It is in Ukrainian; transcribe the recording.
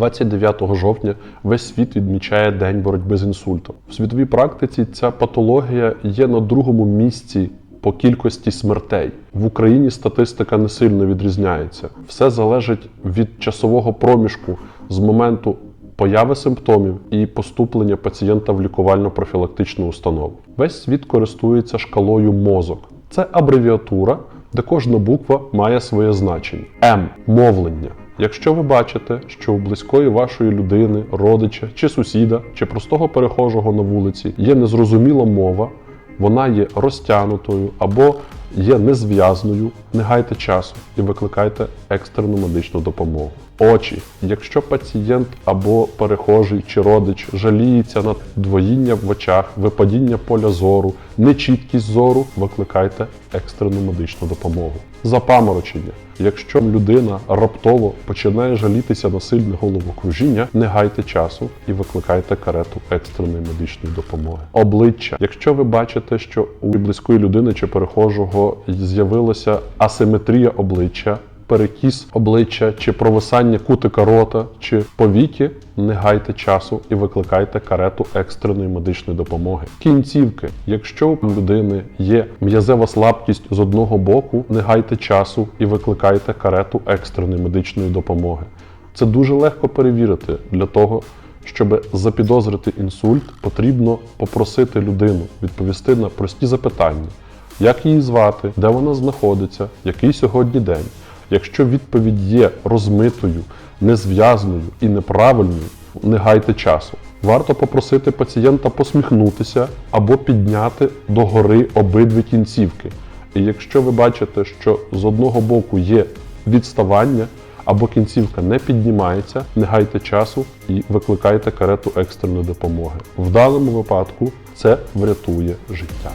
29 жовтня весь світ відмічає День боротьби з інсультом. В світовій практиці ця патологія є на другому місці по кількості смертей. В Україні статистика не сильно відрізняється. Все залежить від часового проміжку з моменту появи симптомів і поступлення пацієнта в лікувально-профілактичну установу. Весь світ користується шкалою мозок. Це абревіатура, де кожна буква має своє значення. М мовлення. Якщо ви бачите, що у близької вашої людини, родича чи сусіда, чи простого перехожого на вулиці є незрозуміла мова, вона є розтягнутою або є незв'язною, не гайте часу і викликайте екстрену медичну допомогу. Очі, якщо пацієнт або перехожий чи родич жаліється на двоїння в очах, випадіння поля зору, нечіткість зору, викликайте екстрену медичну допомогу. Запаморочення. Якщо людина раптово починає жалітися на сильне головокружіння, не гайте часу і викликайте карету екстреної медичної допомоги. Обличчя. Якщо ви бачите, що у близької людини чи перехожого з'явилася асиметрія обличчя, перекіс обличчя чи провисання кутика рота чи повіки, не гайте часу і викликайте карету екстреної медичної допомоги. Кінцівки, якщо у людини є м'язева слабкість з одного боку, не гайте часу і викликайте карету екстреної медичної допомоги. Це дуже легко перевірити для того. Щоб запідозрити інсульт, потрібно попросити людину відповісти на прості запитання: як її звати, де вона знаходиться, який сьогодні день. Якщо відповідь є розмитою, незв'язною і неправильною, не гайте часу. Варто попросити пацієнта посміхнутися або підняти догори обидві кінцівки. І якщо ви бачите, що з одного боку є відставання або кінцівка не піднімається, не гайте часу і викликайте карету екстреної допомоги. В даному випадку це врятує життя.